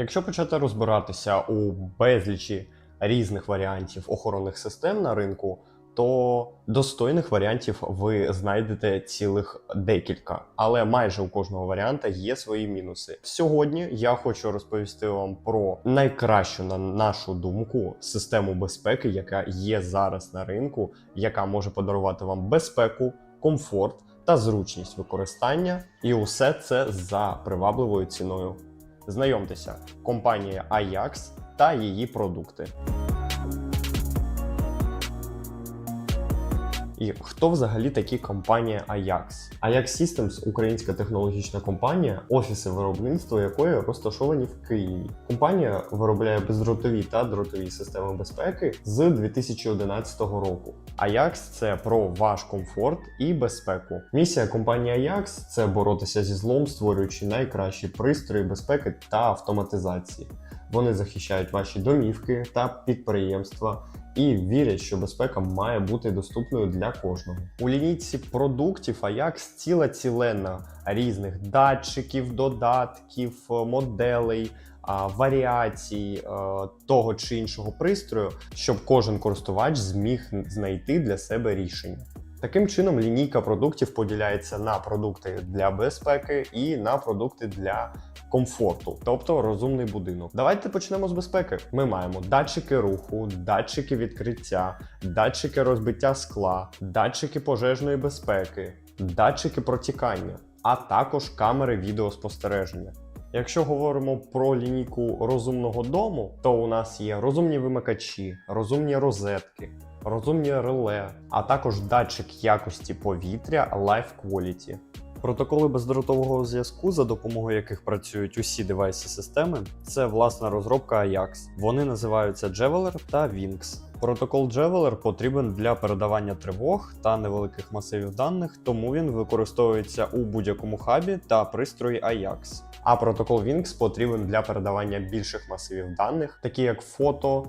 Якщо почати розбиратися у безлічі різних варіантів охоронних систем на ринку, то достойних варіантів ви знайдете цілих декілька, але майже у кожного варіанта є свої мінуси. Сьогодні я хочу розповісти вам про найкращу, на нашу думку, систему безпеки, яка є зараз на ринку, яка може подарувати вам безпеку, комфорт та зручність використання, і усе це за привабливою ціною. Знайомтеся, компанія Ajax та її продукти. І хто взагалі такі компанія Ajax? Ajax Systems – українська технологічна компанія, офіси виробництва якої розташовані в Києві. Компанія виробляє бездротові та дротові системи безпеки з 2011 року. Ajax – це про ваш комфорт і безпеку. Місія компанії Ajax – це боротися зі злом, створюючи найкращі пристрої безпеки та автоматизації. Вони захищають ваші домівки та підприємства і вірять, що безпека має бути доступною для кожного. У лінійці продуктів Ajax ціла цілена різних датчиків, додатків, моделей. Варіацій е, того чи іншого пристрою, щоб кожен користувач зміг знайти для себе рішення. Таким чином, лінійка продуктів поділяється на продукти для безпеки і на продукти для комфорту, тобто розумний будинок. Давайте почнемо з безпеки. Ми маємо датчики руху, датчики відкриття, датчики розбиття скла, датчики пожежної безпеки, датчики протікання, а також камери відеоспостереження. Якщо говоримо про лінійку розумного дому, то у нас є розумні вимикачі, розумні розетки, розумні реле, а також датчик якості повітря Life Quality. Протоколи бездротового зв'язку, за допомогою яких працюють усі девайси системи, це власна розробка Ajax. Вони називаються Javeler та Wings. Протокол Javeler потрібен для передавання тривог та невеликих масивів даних, тому він використовується у будь-якому хабі та пристрої Ajax. А протокол Wings потрібен для передавання більших масивів даних, такі як фото,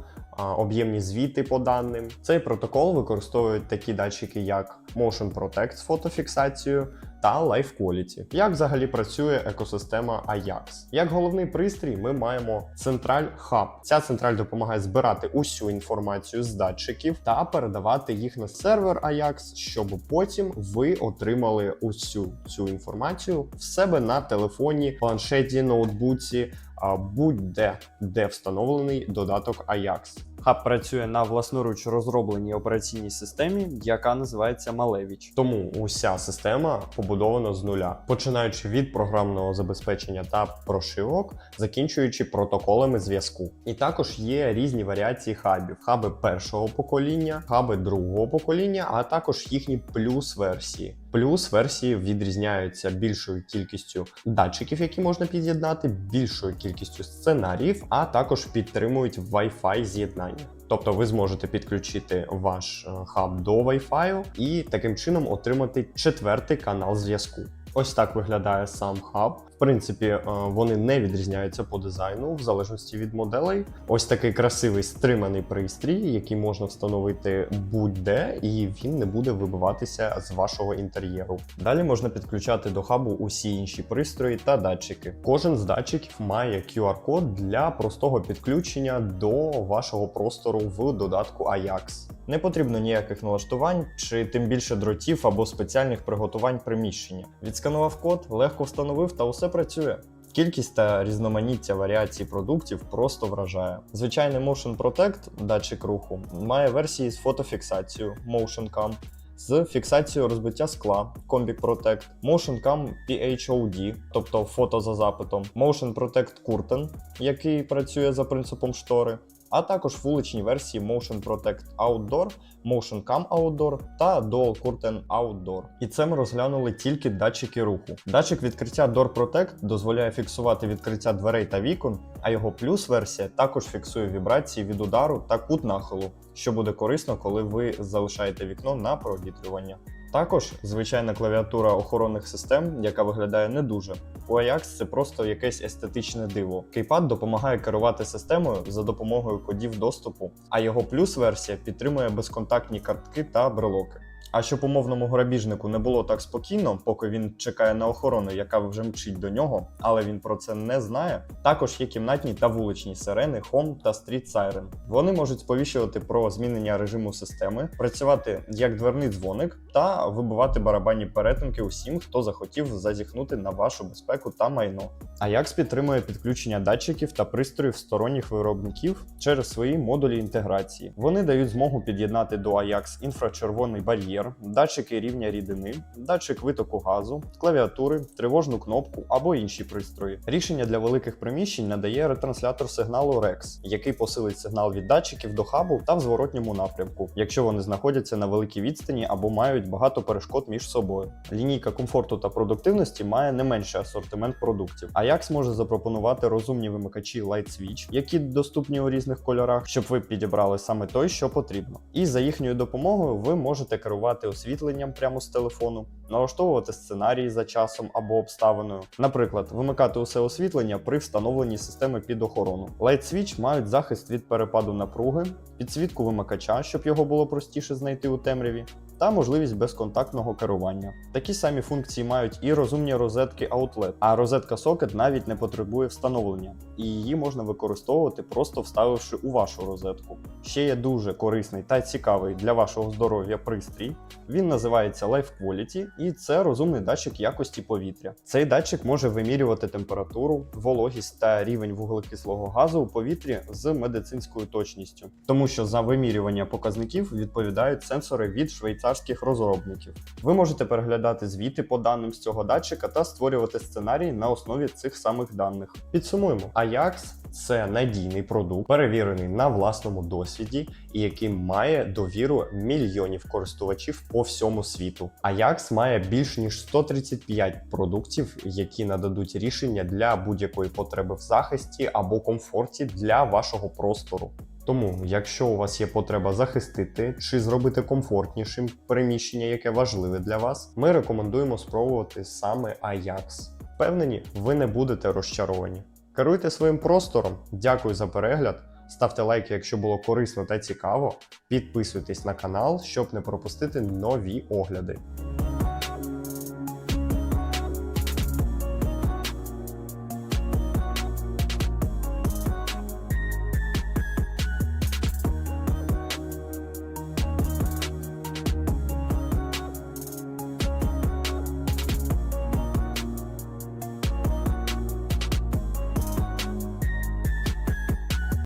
об'ємні звіти по даним. Цей протокол використовують такі датчики, як Motion Protect з фотофіксацією та Life Quality. Як взагалі працює екосистема Ajax? Як головний пристрій, ми маємо Central Hub. Ця централь допомагає збирати усю інформацію з датчиків та передавати їх на сервер Ajax, щоб потім ви отримали усю цю інформацію в себе на телефоні, планшеті, ноутбуці, будь-де, де встановлений додаток Ajax. Хаб працює на власноруч розробленій операційній системі, яка називається Malevich. Тому уся система побудована з нуля, починаючи від програмного забезпечення та прошивок, закінчуючи протоколами зв'язку. І також є різні варіації хабів: хаби першого покоління, хаби другого покоління, а також їхні плюс версії. Плюс версії відрізняються більшою кількістю датчиків, які можна під'єднати, більшою кількістю сценаріїв, а також підтримують Wi-Fi з'єднання. Тобто ви зможете підключити ваш е, хаб до Wi-Fi і таким чином отримати четвертий канал зв'язку. Ось так виглядає сам хаб. Принципі, е, вони не відрізняються по дизайну в залежності від моделей. Ось такий красивий стриманий пристрій, який можна встановити будь-де, і він не буде вибиватися з вашого інтер'єру. Далі можна підключати до хабу усі інші пристрої та датчики. Кожен з датчиків має QR-код для простого підключення до вашого простору в додатку Ajax. Не потрібно ніяких налаштувань чи тим більше дротів або спеціальних приготувань приміщення. Відсканував код, легко встановив та усе працює. Кількість та різноманіття варіацій продуктів просто вражає. Звичайний Motion Protect, датчик руху, має версії з фотофіксацією Motion Cam, з фіксацією розбиття скла Combic Protect, Motion Cam PHOD, тобто фото за запитом, Motion Protect Curtain, який працює за принципом штори, а також вуличні версії Motion Protect Outdoor, Motion Cam Outdoor та Dual Curtain Outdoor. І це ми розглянули тільки датчики руху. Датчик відкриття Door Protect дозволяє фіксувати відкриття дверей та вікон, а його плюс версія також фіксує вібрації від удару та кут нахилу, що буде корисно, коли ви залишаєте вікно на провітрювання. Також звичайна клавіатура охоронних систем, яка виглядає не дуже. У Ajax це просто якесь естетичне диво. Кейпад допомагає керувати системою за допомогою кодів доступу, а його плюс версія підтримує безконтактні картки та брелоки. А щоб умовному грабіжнику не було так спокійно, поки він чекає на охорону, яка вже мчить до нього, але він про це не знає. Також є кімнатні та вуличні сирени Home та Street Siren. Вони можуть сповіщувати про змінення режиму системи, працювати як дверний дзвоник та вибивати барабанні перетинки усім, хто захотів зазіхнути на вашу безпеку та майно. Ajax підтримує підключення датчиків та пристроїв сторонніх виробників через свої модулі інтеграції. Вони дають змогу під'єднати до Ajax інфрачервоний бар'єр, датчики рівня рідини, датчик витоку газу, клавіатури, тривожну кнопку або інші пристрої. Рішення для великих приміщень надає ретранслятор сигналу REX, який посилить сигнал від датчиків до хабу та в зворотньому напрямку, якщо вони знаходяться на великій відстані або мають багато перешкод між собою. Лінійка комфорту та продуктивності має не менший асортимент продуктів. Ajax може запропонувати розумні вимикачі Light Switch, які доступні у різних кольорах, щоб ви підібрали саме той, що потрібно. І за їхньою допомогою ви можете керувати освітленням прямо з телефону, налаштовувати сценарії за часом або обставиною. Наприклад, вимикати усе освітлення при встановленні системи під охорону. Light Switch мають захист від перепаду напруги, підсвітку вимикача, щоб його було простіше знайти у темряві, та можливість безконтактного керування. Такі самі функції мають і розумні розетки Outlet, а розетка Socket навіть не потребує встановлення, і її можна використовувати просто вставивши у вашу розетку. Ще є дуже корисний та цікавий для вашого здоров'я пристрій. Він називається Life Quality, і це розумний датчик якості повітря. Цей датчик може вимірювати температуру, вологість та рівень вуглекислого газу у повітрі з медицинською точністю, тому що за вимірювання показників відповідають сенсори від швейцарських розробників. Ви можете переглядати звіти по даним з цього датчика та створювати сценарії на основі цих самих даних. Підсумуємо, Ajax це надійний продукт, перевірений на власному досвіді і який має довіру мільйонів користувачів по всьому світу. Ajax має більш ніж 135 продуктів, які нададуть рішення для будь-якої потреби в захисті або комфорті для вашого простору. Тому, якщо у вас є потреба захистити чи зробити комфортнішим приміщення, яке важливе для вас, ми рекомендуємо спробувати саме Ajax. Впевнені, ви не будете розчаровані. Керуйте своїм простором. Дякую за перегляд. Ставте лайки, якщо було корисно та цікаво. Підписуйтесь на канал, щоб не пропустити нові огляди.